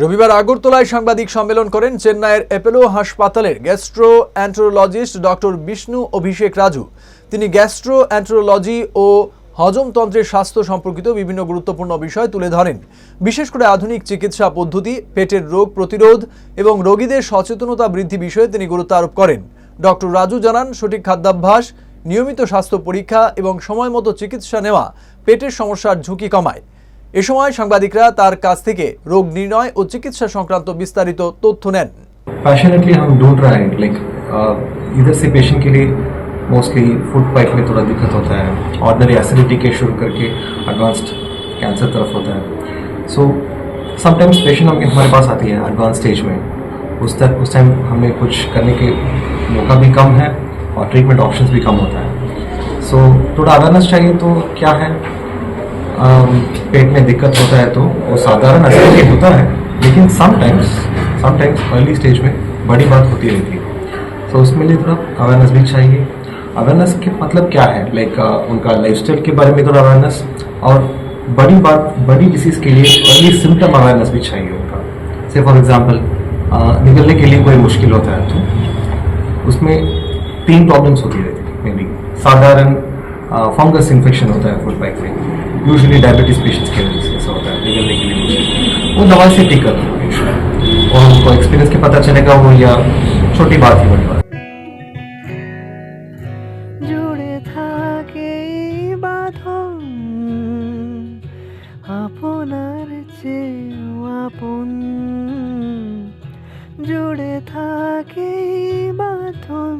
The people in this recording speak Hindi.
রবিবার আগরতলায় সাংবাদিক সম্মেলন করেন চেন্নাইয়ের অ্যাপেলো হাসপাতালের gastroenterologist doctor Vishnu Abhishek Raju. তিনি গ্যাস্ট্রো অ্যান্ট্রোলজি ও হজমতন্ত্রের স্বাস্থ্য সম্পর্কিত বিভিন্ন গুরুত্বপূর্ণ বিষয় তুলে ধরেন। বিশেষ করে আধুনিক চিকিৎসা পদ্ধতি, পেটের রোগ প্রতিরোধ এবং রোগীদের সচেতনতা বৃদ্ধি বিষয়ে তিনি গুরুত্ব আরোপ করেন। ডক্টর রাজু জানান, সঠিক খাদ্যাভ্যাস, নিয়মিত স্বাস্থ্য পরীক্ষা এবং সময় মতো চিকিৎসা নেওয়া পেটের সমস্যার ঝুঁকি কমায়। এ সময় সাংবাদিকরা তার কাছ থেকে রোগ নির্ণয় ও চিকিৎসা সংক্রান্ত বিস্তারিত তথ্য নেন पैशनेटली हम ढूंढ रहे हैं लाइक इधर से पेशेंट के लिए मोस्टली फूड पाइप में थोड़ा दिक्कत होता है ऑर्डनरी एसिडिटी के शुरू करके एडवांस्ड कैंसर तरफ होता है सो समटाइम्स पेशेंट हम हमारे पास आती है एडवांस स्टेज में उस तक उस टाइम हमें कुछ करने के मौका भी कम है और ट्रीटमेंट ऑप्शंस भी कम होता है सो थोड़ा अवेयरनेस चाहिए तो क्या है अम, पेट में दिक्कत होता है तो वो साधारण एसिडिटी होता है, लेकिन समटाइम्स समटाइम्स अर्ली स्टेज में बड़ी बात होती रहती है। तो उसमें लिए थोड़ा अवेयरनेस भी चाहिए। अवेयरनेस के मतलब क्या है? लाइक उनका लाइफस्टाइल के बारे में थोड़ा अवेयरनेस और बड़ी बात, बड़ी डिसीज के लिए अर्ली सिम्टम अवेयरनेस भी चाहिए उनका। से फॉर एग्ज़ाम्पल निकलने के लिए कोई मुश्किल होता है तो उसमें तीन प्रॉब्लम्स होती रहती है मे बी साधारण फंगस इन्फेक्शन होता है फ़ूड पाइप में। यूजुअली डायबिटीज पेशेंट्स के वजह से ऐसा होता है निकलने के लिए मुश्किल वो दवाई से ठीक कर देंगे और उनको एक्सपीरियंस के पता चलेगा वो या छोटी बात ही बड़ी बात জুড়ে থাকে এই বাঁধন আপনার চেয়েও আপন জুড়ে থাকে এই বাঁধন